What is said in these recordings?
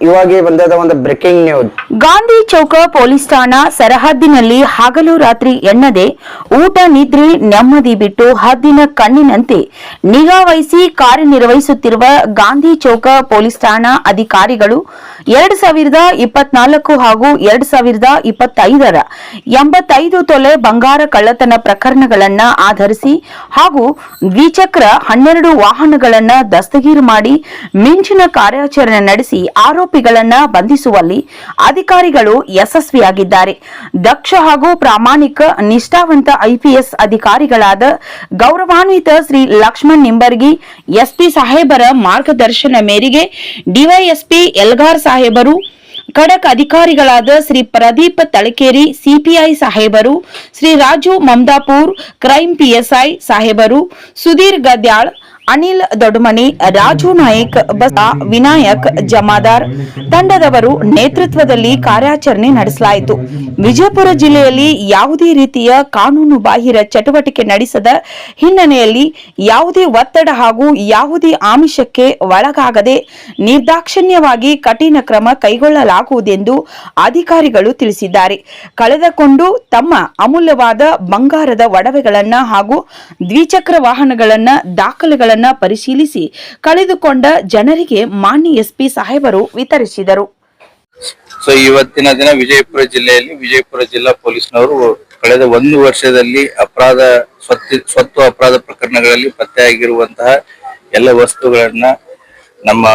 ಇವಾಗೆ ಬಂದದ ಒಂದು breaking news Gandhi Chowk police ಠಾಣಾ ಸರಹದ್ದಿನಲ್ಲಿ ಹಗಲು ರಾತ್ರಿ ಎಣ್ಣದೆ ಊಟ ನಿದ್ರೆ ನೆಮ್ಮದಿ ಬಿಟ್ಟು ಹದ್ದಿನ ಕಣ್ಣಿನಂತೆ ನಿಗಾ ವಹಿಸಿ ಕಾರ್ಯನಿರ್ವಹಿಸುತ್ತಿರುವ ಗಾಂಧಿ ಚೌಕ ಪೊಲೀಸ್ ಠಾಣಾ ಅಧಿಕಾರಿಗಳು ಎರಡ್ ಸಾವಿರದ ಇಪ್ಪತ್ನಾಲ್ಕು ಹಾಗೂ ಎರಡ್ ಸಾವಿರದ ಇಪ್ಪತ್ತೈದರ ಎಂಬತ್ತೈದು ತೊಲೆ ಬಂಗಾರ ಕಳ್ಳತನ ಪ್ರಕರಣಗಳನ್ನ ಆಧರಿಸಿ ಹಾಗೂ ದ್ವಿಚಕ್ರ ಹನ್ನೆರಡು ವಾಹನಗಳನ್ನ ದಸ್ತಗೀರು ಮಾಡಿ ಮಿಂಚಿನ ಕಾರ್ಯಾಚರಣೆ ನಡೆಸಿ ಆರೋಪಿಗಳನ್ನ ಬಂಧಿಸುವಲ್ಲಿ ಅಧಿಕಾರಿಗಳು ಯಶಸ್ವಿಯಾಗಿದ್ದಾರೆ. ದಕ್ಷ ಹಾಗೂ ಪ್ರಾಮಾಣಿಕ, ನಿಷ್ಠಾವಂತ ಐಪಿಎಸ್ ಅಧಿಕಾರಿಗಳಾದ ಗೌರವಾನ್ವಿತ ಶ್ರೀ ಲಕ್ಷ್ಮಣ್ ನಿಂಬರ್ಗಿ, ಎಸ್ಪಿ ಸಾಹೇಬರ ಮಾರ್ಗದರ್ಶನ ಮೇರೆಗೆ ಡಿವೈಎಸ್ಪಿ ಎಲ್ಗಾರ್ ಸಾಹೇಬರು, ಖಡಕ್ ಅಧಿಕಾರಿಗಳಾದ ಶ್ರೀ ಪ್ರದೀಪ್ ತಳಕೇರಿ, ಸಿಪಿಐ ಸಾಹೇಬರು, ಶ್ರೀ ರಾಜು ಮಮದಾಪುರ್ ಕ್ರೈಮ್ ಪಿಎಸ್ಐ ಸಾಹೇಬರು, ಸುಧೀರ್ ಗದ್ಯಾಳ್ ಅನಿಲ್ ದೊಡ್ಡಮನಿ ರಾಜು ನಾಯಕ್, ಬಸ, ವಿನಾಯಕ್, ಜಮಾದಾರ್ ತಂಡದವರು ನೇತೃತ್ವದಲ್ಲಿ ಕಾರ್ಯಾಚರಣೆ ನಡೆಸಲಾಯಿತು. ವಿಜಯಪುರ ಜಿಲ್ಲೆಯಲ್ಲಿ ಯಾವುದೇ ರೀತಿಯ ಕಾನೂನು ಬಾಹಿರ ಚಟುವಟಿಕೆ ನಡೆಸದ ಹಿನ್ನೆಲೆಯಲ್ಲಿ ಯಾವುದೇ ಒತ್ತಡ ಹಾಗೂ ಯಾವುದೇ ಆಮಿಷಕ್ಕೆ ಒಳಗಾಗದೆ ನಿರ್ದಾಕ್ಷಿಣ್ಯವಾಗಿ ಕಠಿಣ ಕ್ರಮ ಕೈಗೊಳ್ಳಲಾಗುವುದೆಂದು ಅಧಿಕಾರಿಗಳು ತಿಳಿಸಿದ್ದಾರೆ. ಕಳೆದುಕೊಂಡು ತಮ್ಮ ಅಮೂಲ್ಯವಾದ ಬಂಗಾರದ ಒಡವೆಗಳನ್ನು ಹಾಗೂ ದ್ವಿಚಕ್ರ ವಾಹನಗಳನ್ನ ದಾಖಲೆಗಳನ್ನ ಪರಿಶೀಲಿಸಿ ಕಳೆದುಕೊಂಡ ಜನರಿಗೆ ಮಾನ್ಯ ಎಸ್ಪಿ ಸಾಹೇಬರು ವಿತರಿಸಿದರು. ಸೊ ಇವತ್ತಿನ ದಿನ ವಿಜಯಪುರ ಜಿಲ್ಲೆಯಲ್ಲಿ ವಿಜಯಪುರ ಜಿಲ್ಲಾ ಪೊಲೀಸ್ನವರು ಕಳೆದ ಒಂದು ವರ್ಷದಲ್ಲಿ ಅಪರಾಧ ಸ್ವತ್ತು ಅಪರಾಧ ಪ್ರಕರಣಗಳಲ್ಲಿ ಪತ್ತೆಯಾಗಿರುವಂತಹ ಎಲ್ಲ ವಸ್ತುಗಳನ್ನ ನಮ್ಮ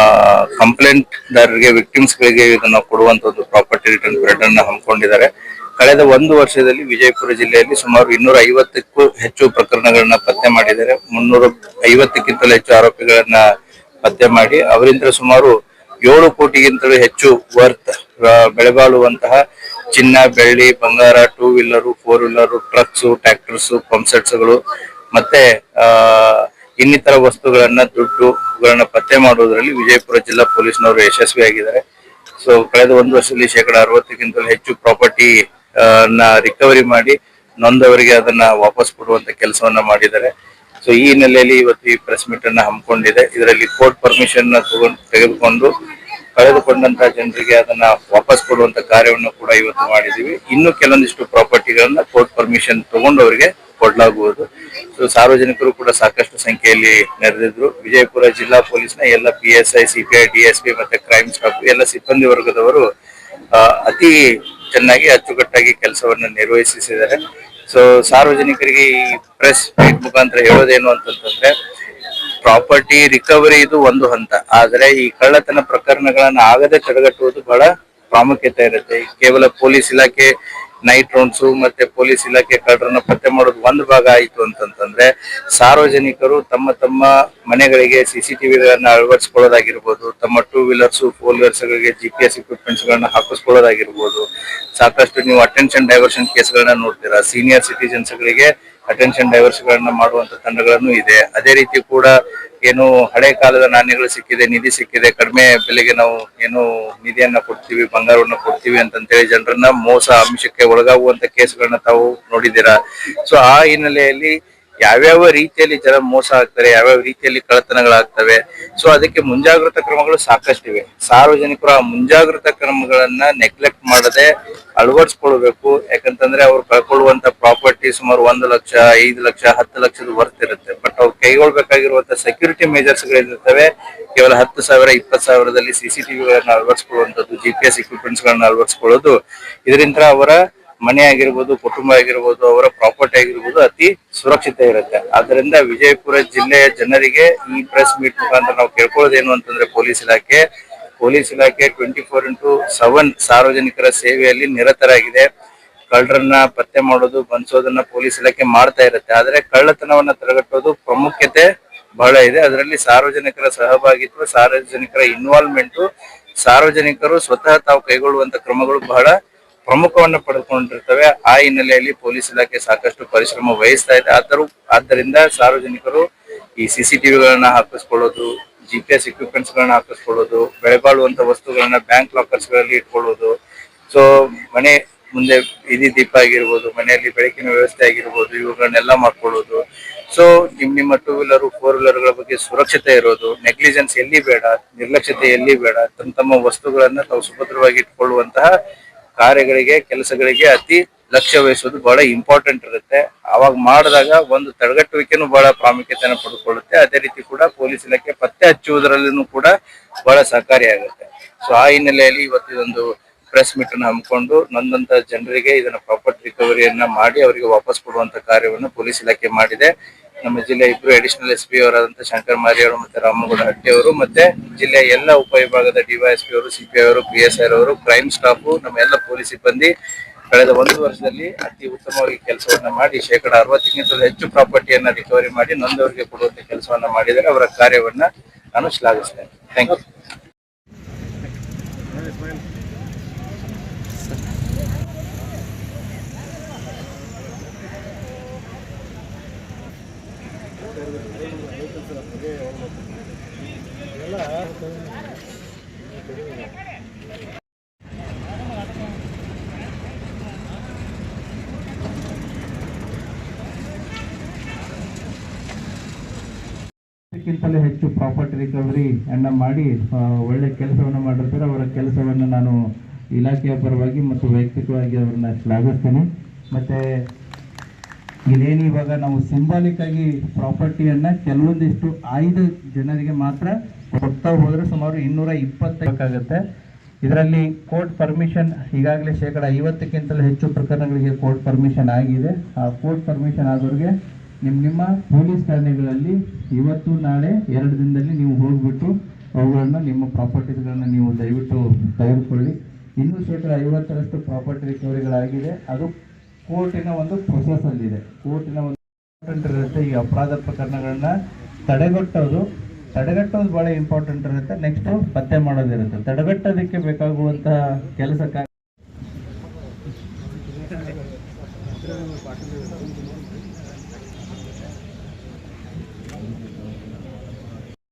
ಕಂಪ್ಲೇಂಟ್ ದಾರರಿಗೆ ವಿಕ್ಟಿಮ್ಸ್ ಗಳಿಗೆ ಇದನ್ನ ಕೊಡುವಂತ ಒಂದು ಪ್ರಾಪರ್ಟಿ ರಿಟರ್ನ್ ಪೀರಿಯಡ್ ಅನ್ನ ಹಮ್ಮಿಕೊಂಡಿದ್ದಾರೆ. ಕಳೆದ ಒಂದು ವರ್ಷದಲ್ಲಿ ವಿಜಯಪುರ ಜಿಲ್ಲೆಯಲ್ಲಿ ಸುಮಾರು ಇನ್ನೂರ ಐವತ್ತಕ್ಕೂ ಹೆಚ್ಚು ಪ್ರಕರಣಗಳನ್ನ ಪತ್ತೆ ಮಾಡಿದ್ದಾರೆ. ಮುನ್ನೂರ ಐವತ್ತಕ್ಕಿಂತಲೂ ಹೆಚ್ಚು ಆರೋಪಿಗಳನ್ನ ಪತ್ತೆ ಮಾಡಿ ಅವರಿಂದ ಸುಮಾರು ಏಳು ಕೋಟಿಗಿಂತಲೂ ಹೆಚ್ಚು ವರ್ತ್ ಬೆಳೆಬಾಳುವಂತಹ ಚಿನ್ನ, ಬೆಳ್ಳಿ, ಬಂಗಾರ two wheeler four wheeler trucks tractors ಪಂಪ್ಸೆಟ್ಸ್ಗಳು ಮತ್ತೆ ಇನ್ನಿತರ ವಸ್ತುಗಳನ್ನ ದುಡ್ಡುಗಳನ್ನ ಪತ್ತೆ ಮಾಡುವುದರಲ್ಲಿ ವಿಜಯಪುರ ಜಿಲ್ಲಾ ಪೊಲೀಸ್ನವರು ಯಶಸ್ವಿಯಾಗಿದ್ದಾರೆ. ಸೊ ಕಳೆದ ಒಂದು ವರ್ಷದಲ್ಲಿ ಶೇಕಡ ಅರವತ್ತಕ್ಕಿಂತಲೂ ಹೆಚ್ಚು ಪ್ರಾಪರ್ಟಿ ರಿಕವರಿ ಮಾಡಿ ನೊಂದವರಿಗೆ ಅದನ್ನ ವಾಪಸ್ ಕೊಡುವಂತ ಕೆಲಸವನ್ನ ಮಾಡಿದ್ದಾರೆ. ಸೊ ಈ ಹಿನ್ನೆಲೆಯಲ್ಲಿ ಇವತ್ತು ಈ ಪ್ರೆಸ್ ಮೀಟ್ ಅನ್ನ ಹಮ್ಮಿಕೊಂಡಿದೆ. ಇದರಲ್ಲಿ ಕೋರ್ಟ್ ಪರ್ಮಿಷನ್ ತೆಗೆದುಕೊಂಡು ಕಳೆದುಕೊಂಡಂತ ಜನರಿಗೆ ಅದನ್ನ ವಾಪಸ್ ಕೊಡುವಂತ ಕಾರ್ಯವನ್ನು ಕೂಡ ಇವತ್ತು ಮಾಡಿದೀವಿ ಇನ್ನು ಕೆಲವೊಂದಿಷ್ಟು ಪ್ರಾಪರ್ಟಿಗಳನ್ನ ಕೋರ್ಟ್ ಪರ್ಮಿಷನ್ ತಗೊಂಡು ಅವರಿಗೆ ಕೊಡಲಾಗುವುದು. ಸೊ ಸಾರ್ವಜನಿಕರು ಕೂಡ ಸಾಕಷ್ಟು ಸಂಖ್ಯೆಯಲ್ಲಿ ನೆರೆದಿದ್ರು. ವಿಜಯಪುರ ಜಿಲ್ಲಾ ಪೊಲೀಸ್ನ ಎಲ್ಲ P S I CPI DSP ಮತ್ತೆ ಕ್ರೈಮ್ ಸ್ಟಾಫ್ ಎಲ್ಲ ಸಿಬ್ಬಂದಿ ವರ್ಗದವರು ಅತಿ ಚೆನ್ನಾಗಿ ಅಚ್ಚುಕಟ್ಟಾಗಿ ಕೆಲಸವನ್ನ ನಿರ್ವಹಿಸಿದ್ದಾರೆ ಸೊ ಸಾರ್ವಜನಿಕರಿಗೆ ಈ ಪ್ರೆಸ್ ಮೀಟ್ ಮುಖಾಂತರ ಹೇಳೋದೇನು ಅಂತಂತಂದ್ರೆ ಪ್ರಾಪರ್ಟಿ ರಿಕವರಿ ಇದು ಒಂದು ಹಂತ. ಆದ್ರೆ ಈ ಕಳ್ಳತನ ಪ್ರಕರಣಗಳನ್ನ ಆಗದೆ ತಡೆಗಟ್ಟುವುದು ಬಹಳ ಪ್ರಾಮುಖ್ಯತೆ ಇರುತ್ತೆ. ಕೇವಲ ಪೊಲೀಸ್ ಇಲಾಖೆ ನೈಟ್ ರೌಂಡ್ಸ್ ಮತ್ತೆ ಪೊಲೀಸ್ ಇಲಾಖೆ ಕಳ್ಳರನ್ನ ಪತ್ತೆ ಮಾಡೋದು ಒಂದು ಭಾಗ ಆಯಿತು ಅಂತಂತಂದ್ರೆ ಸಾರ್ವಜನಿಕರು ತಮ್ಮ ತಮ್ಮ ಮನೆಗಳಿಗೆ ಸಿಸಿಟಿವಿಗಳನ್ನ ಅಳವಡಿಸ್ಕೊಳ್ಳೋದಾಗಿರ್ಬೋದು, ತಮ್ಮ ಟೂ ವೀಲರ್ಸ್ ಫೋರ್ ವೀಲರ್ಸ್ ಗಳಿಗೆ ಜಿ ಪಿ ಎಸ್ ಇಕ್ವಿಪ್ಮೆಂಟ್ಸ್ ಗಳನ್ನ ಹಾಕಿಸ್ಕೊಳ್ಳೋದಾಗಿರ್ಬೋದು. ಸಾಕಷ್ಟು ನೀವು ಅಟೆನ್ಷನ್ ಡೈವರ್ಷನ್ ಕೇಸ್ಗಳನ್ನ ನೋಡ್ತೀರಾ? ಸೀನಿಯರ್ ಸಿಟಿಜನ್ಸ್ ಗಳಿಗೆ ಅಟೆನ್ಷನ್ ಡೈವರ್ಸ್ ಗಳನ್ನ ಮಾಡುವಂತ ತಂಡಗಳನ್ನು ಇದೆ. ಅದೇ ರೀತಿ ಕೂಡ ಏನು ಹಳೆ ಕಾಲದ ನಾಣ್ಯಗಳು ಸಿಕ್ಕಿದೆ, ನಿಧಿ ಸಿಕ್ಕಿದೆ. ಕಡಿಮೆ ಬೆಲೆಗೆ ನಾವು ಏನು ನಿಧಿಯನ್ನ ಕೊಡ್ತೀವಿ, ಬಂಗಾರವನ್ನ ಕೊಡ್ತೀವಿ ಅಂತಂತೇಳಿ ಜನರನ್ನ ಮೋಸ ಅಂಶಕ್ಕೆ ಒಳಗಾಗುವಂತ ಕೇಸ್ಗಳನ್ನ ತಾವು ನೋಡಿದ್ದೀರಾ. ಸೊ ಆ ಹಿನ್ನೆಲೆಯಲ್ಲಿ ಯಾವ್ಯಾವ ರೀತಿಯಲ್ಲಿ ಜನ ಮೋಸ ಆಗ್ತಾರೆ, ಯಾವ್ಯಾವ ರೀತಿಯಲ್ಲಿ ಕಳ್ಳತನಗಳಾಗ್ತವೆ. ಸೊ ಅದಕ್ಕೆ ಮುಂಜಾಗ್ರತಾ ಕ್ರಮಗಳು ಸಾಕಷ್ಟಿವೆ ಸಾರ್ವಜನಿಕರು ಆ ಮುಂಜಾಗ್ರತಾ ಕ್ರಮಗಳನ್ನ ನೆಗ್ಲೆಕ್ಟ್ ಮಾಡದೆ ಅಳವಡಿಸ್ಕೊಳ್ಬೇಕು. ಯಾಕಂತಂದ್ರೆ ಅವ್ರು ಕಳ್ಕೊಳ್ಳುವಂತ ಪ್ರಾಪರ್ಟಿ ಸುಮಾರು ಒಂದು ಲಕ್ಷ, ಐದು ಲಕ್ಷ, ಹತ್ತು ಲಕ್ಷದ ವರ್ತ್ ಇರುತ್ತೆ. ಬಟ್ ಅವ್ರು ಕೈಗೊಳ್ಬೇಕಾಗಿರುವಂತ ಸೆಕ್ಯೂರಿಟಿ ಮೇಜರ್ಸ್ ಗಳಿರ್ತವೆ ಕೇವಲ ಹತ್ತು ಸಾವಿರ, ಇಪ್ಪತ್ತು ಸಾವಿರದಲ್ಲಿ ಸಿಸಿಟಿವಿಗಳನ್ನ ಅಳವಡಿಸ್ಕೊಳ್ಳುವಂಥದ್ದು ಜಿ ಪಿ ಎಸ್ ಇಕ್ವಿಪ್ಮೆಂಟ್ಸ್ ಗಳನ್ನ ಅಳವಡಿಸ್ಕೊಳ್ಳೋದು. ಇದರಿಂದ ಅವರ ಮನೆ ಆಗಿರ್ಬೋದು, ಕುಟುಂಬ ಆಗಿರ್ಬೋದು, ಅವರ ಪ್ರಾಪರ್ಟಿ ಆಗಿರ್ಬೋದು ಅತಿ ಸುರಕ್ಷಿತ ಇರುತ್ತೆ. ಆದ್ರಿಂದ ವಿಜಯಪುರ ಜಿಲ್ಲೆಯ ಜನರಿಗೆ ಈ ಪ್ರೆಸ್ ಮೀಟ್ ಮುಖಾಂತರ ನಾವು ಕೇಳ್ಕೊಳ್ಳೋದೇನು ಅಂತಂದ್ರೆ ಪೊಲೀಸ್ ಇಲಾಖೆ. ಪೊಲೀಸ್ ಇಲಾಖೆ ಟ್ವೆಂಟಿ ಫೋರ್ ಇಂಟು ಸೆವೆನ್ ಸಾರ್ವಜನಿಕರ ಸೇವೆಯಲ್ಲಿ ನಿರತರಾಗಿದೆ. ಕಳ್ಳರನ್ನ ಪತ್ತೆ ಮಾಡೋದು ಬಂಧಿಸೋದನ್ನ ಪೊಲೀಸ್ ಇಲಾಖೆ ಮಾಡ್ತಾ ಇರುತ್ತೆ. ಆದ್ರೆ ಕಳ್ಳತನವನ್ನ ತಡೆಗಟ್ಟೋದು ಪ್ರಾಮುಖ್ಯತೆ ಬಹಳ ಇದೆ. ಅದರಲ್ಲಿ ಸಾರ್ವಜನಿಕರ ಸಹಭಾಗಿತ್ವ, ಸಾರ್ವಜನಿಕರ ಇನ್ವಾಲ್ವ್ಮೆಂಟ್ ಸಾರ್ವಜನಿಕರು ಸ್ವತಃ ತಾವು ಕೈಗೊಳ್ಳುವಂತ ಕ್ರಮಗಳು ಬಹಳ ಪ್ರಮುಖವನ್ನ ಪಡೆದುಕೊಂಡಿರ್ತವೆ. ಆ ಹಿನ್ನೆಲೆಯಲ್ಲಿ ಪೊಲೀಸ್ ಇಲಾಖೆ ಸಾಕಷ್ಟು ಪರಿಶ್ರಮ ವಹಿಸ್ತಾ ಇದೆ. ಆದರೂ ಆದ್ದರಿಂದ ಸಾರ್ವಜನಿಕರು ಈ ಸಿಸಿಟಿವಿಗಳನ್ನ ಹಾಕಿಸ್ಕೊಳ್ಳೋದು ಜಿ ಪಿ ಎಸ್ ಇಕ್ವಿಪ್ಮೆಂಟ್ಸ್ ಗಳನ್ನ ಹಾಕಿಸ್ಕೊಳ್ಳೋದು ಬೆಳೆಬಾಳುವಂತ ವಸ್ತುಗಳನ್ನ ಬ್ಯಾಂಕ್ ಲಾಕರ್ಸ್ಗಳಲ್ಲಿ ಇಟ್ಕೊಳ್ಳೋದು ಸೊ ಮನೆ ಮುಂದೆ ಬೀದಿ ದೀಪ ಆಗಿರ್ಬೋದು, ಮನೆಯಲ್ಲಿ ಬೆಳಕಿನ ವ್ಯವಸ್ಥೆ ಆಗಿರ್ಬೋದು, ಇವುಗಳನ್ನೆಲ್ಲ ಮಾಡ್ಕೊಳ್ಳೋದು. ಸೊ ನಿಮ್ ನಿಮ್ಮ ಟೂ ವೀಲರ್ ಫೋರ್ ವೀಲರ್ಗಳ ಬಗ್ಗೆ ಸುರಕ್ಷತೆ ಇರೋದು ನೆಗ್ಲಿಜೆನ್ಸ್ ಎಲ್ಲಿ ಬೇಡ, ನಿರ್ಲಕ್ಷ್ಯತೆ ಎಲ್ಲಿ ಬೇಡ, ತಮ್ಮ ತಮ್ಮ ವಸ್ತುಗಳನ್ನ ತಾವು ಸುಭದ್ರವಾಗಿ ಇಟ್ಕೊಳ್ಳುವಂತಹ ಕಾರ್ಯಗಳಿಗೆ, ಕೆಲಸಗಳಿಗೆ ಅತಿ ಲಕ್ಷ್ಯ ವಹಿಸೋದು ಬಹಳ ಇಂಪಾರ್ಟೆಂಟ್ ಇರುತ್ತೆ. ಅವಾಗ ಮಾಡಿದಾಗ ಒಂದು ತಡೆಗಟ್ಟುವಿಕೆನೂ ಬಹಳ ಪ್ರಾಮುಖ್ಯತೆಯನ್ನು ಪಡೆದುಕೊಳ್ಳುತ್ತೆ. ಅದೇ ರೀತಿ ಕೂಡ ಪೊಲೀಸ್ ಇಲಾಖೆ ಪತ್ತೆ ಹಚ್ಚುವುದರಲ್ಲೂ ಕೂಡ ಬಹಳ ಸಹಕಾರಿಯಾಗುತ್ತೆ ಸೊ ಆ ಹಿನ್ನೆಲೆಯಲ್ಲಿ ಇವತ್ತು ಇದೊಂದು ಪ್ರೆಸ್ ಮೀಟ್ ಅನ್ನು ಹಮ್ಮಿಕೊಂಡು ನೊಂದಂತ ಜನರಿಗೆ ಇದನ್ನ ಪ್ರಾಪರ್ಟಿ ರಿಕವರಿಯನ್ನ ಮಾಡಿ ಅವರಿಗೆ ವಾಪಸ್ ಕೊಡುವಂತ ಕಾರ್ಯವನ್ನು ಪೊಲೀಸ್ ಇಲಾಖೆ ಮಾಡಿದೆ. ನಮ್ಮ ಜಿಲ್ಲೆ ಇಬ್ರು ಅಡಿಷನಲ್ ಎಸ್ ಪಿ ಅವರಾದಂತ ಶಂಕರ್ ಮಾರಿ ಅವರು ಮತ್ತೆ ರಾಮಗೌಡ ಹಟ್ಟಿ ಅವರು ಮತ್ತೆ ಜಿಲ್ಲೆಯ ಎಲ್ಲ ಉಪವಿಭಾಗದ ಡಿವೈಎಸ್ಪಿ ಅವರು ಸಿಪಿ ಅವರು ಪಿ ಎಸ್ ಐ ಅವರು ಕ್ರೈಮ್ ಸ್ಟಾಫ್ ನಮ್ಮ ಎಲ್ಲ ಪೊಲೀಸ್ ಸಿಬ್ಬಂದಿ ಕಳೆದ ಒಂದು ವರ್ಷದಲ್ಲಿ ಅತಿ ಉತ್ತಮವಾಗಿ ಕೆಲಸವನ್ನ ಮಾಡಿ ಶೇಕಡ ಅರವತ್ತಕ್ಕಿಂತ ಹೆಚ್ಚು ಪ್ರಾಪರ್ಟಿಯನ್ನ ರಿಕವರಿ ಮಾಡಿ ನೊಂದವರಿಗೆ ಕೊಡುವಂತ ಕೆಲಸವನ್ನ ಮಾಡಿದರೆ ಅವರ ಕಾರ್ಯವನ್ನ ನಾನು ಶ್ಲಾಘಿಸ್ತೇನೆ ಥ್ಯಾಂಕ್ ಯು ಕ್ಕಿಂತಲೂ ಹೆಚ್ಚು ಪ್ರಾಪರ್ಟಿ ರಿಕವರಿ ಅನ್ನ ಮಾಡಿ ಒಳ್ಳೆ ಕೆಲಸವನ್ನು ಮಾಡಿರ್ತಾರೆ. ಅವರ ಕೆಲಸವನ್ನು ನಾನು ಇಲಾಖೆಯ ಪರವಾಗಿ ಮತ್ತು ವೈಯಕ್ತಿಕವಾಗಿ ಅವ್ರನ್ನ ಶ್ಲಾಘಿಸ್ತೀನಿ. ಮತ್ತೆ ಇದೇನು ಇವಾಗ ನಾವು ಸಿಂಬಾಲಿಕ್ ಆಗಿ ಪ್ರಾಪರ್ಟಿಯನ್ನ ಕೆಲವೊಂದಿಷ್ಟು ಐದು ಜನರಿಗೆ ಮಾತ್ರ ಕೊಡ್ತಾ ಹೋದ್ರೆ ಸುಮಾರು ಇನ್ನೂರ ಇಪ್ಪತ್ತಕ್ಕಾಗತ್ತೆ ಇದರಲ್ಲಿ ಕೋರ್ಟ್ ಪರ್ಮಿಷನ್ ಈಗಾಗಲೇ ಶೇಕಡ ಐವತ್ತಕ್ಕಿಂತಲೂ ಹೆಚ್ಚು ಪ್ರಕರಣಗಳಿಗೆ ಕೋರ್ಟ್ ಪರ್ಮಿಷನ್ ಆಗಿದೆ. ಆ ಕೋರ್ಟ್ ಪರ್ಮಿಷನ್ ಆದವ್ರಿಗೆ ನಿಮ್ಮ ನಿಮ್ಮ ಪೊಲೀಸ್ ಠಾಣೆಗಳಲ್ಲಿ ಇವತ್ತು ನಾಳೆ ಎರಡು ದಿನದಲ್ಲಿ ನೀವು ಹೋಗ್ಬಿಟ್ಟು ಅವುಗಳನ್ನು ನಿಮ್ಮ ಪ್ರಾಪರ್ಟೀಸ್ಗಳನ್ನ ನೀವು ದಯವಿಟ್ಟು ತೆಗೆದುಕೊಳ್ಳಿ. ಇನ್ನೂ ಶೇಕಡ ಐವತ್ತರಷ್ಟು ಪ್ರಾಪರ್ಟಿ ರಿಕವರಿಗಳಾಗಿದೆ ಅದು ಕೋರ್ಟಿನ ಒಂದು ಪ್ರೊಸೆಸ್ ಅಲ್ಲಿದೆ. ಕೋರ್ಟಿನ ಒಂದು ಇಂಪಾರ್ಟೆಂಟ್ ಇರುತ್ತೆ. ಈ ಅಪರಾಧ ಪ್ರಕರಣಗಳನ್ನ ತಡೆಗಟ್ಟೋದು. ತಡೆಗಟ್ಟೋದು ಬಹಳ ಇಂಪಾರ್ಟೆಂಟ್ ಇರುತ್ತೆ. ನೆಕ್ಸ್ಟ್ ಪತ್ತೆ ಮಾಡೋದಿರುತ್ತೆ. ತಡೆಗಟ್ಟೋದಕ್ಕೆ ಬೇಕಾಗುವಂತಹ ಕೆಲಸ